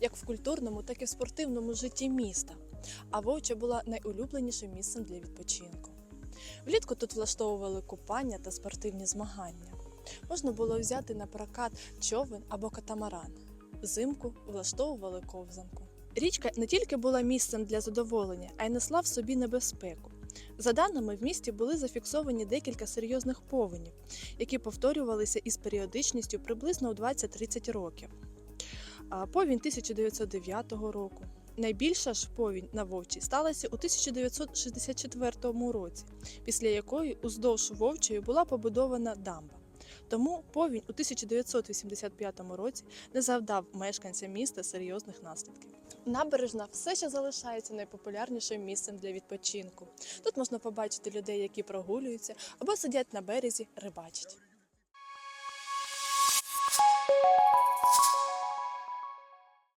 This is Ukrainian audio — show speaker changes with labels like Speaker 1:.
Speaker 1: як в культурному, так і в спортивному житті міста. А Вовча була найулюбленішим місцем для відпочинку. Влітку тут влаштовували купання та спортивні змагання. Можна було взяти на прокат човен або катамаран. Взимку влаштовували ковзанку. Річка не тільки була місцем для задоволення, а й несла в собі небезпеку. За даними, в місті були зафіксовані декілька серйозних повенів, які повторювалися із періодичністю приблизно у 20-30 років повінь 1909 року. Найбільша ж повінь на Вовчі сталася у 1964 році, після якої уздовж Вовчої була побудована дамба. Тому повінь у 1985 році не завдав мешканцям міста серйозних наслідків. Набережна все ще залишається найпопулярнішим місцем для відпочинку. Тут можна побачити людей, які прогулюються або сидять на березі, рибачать.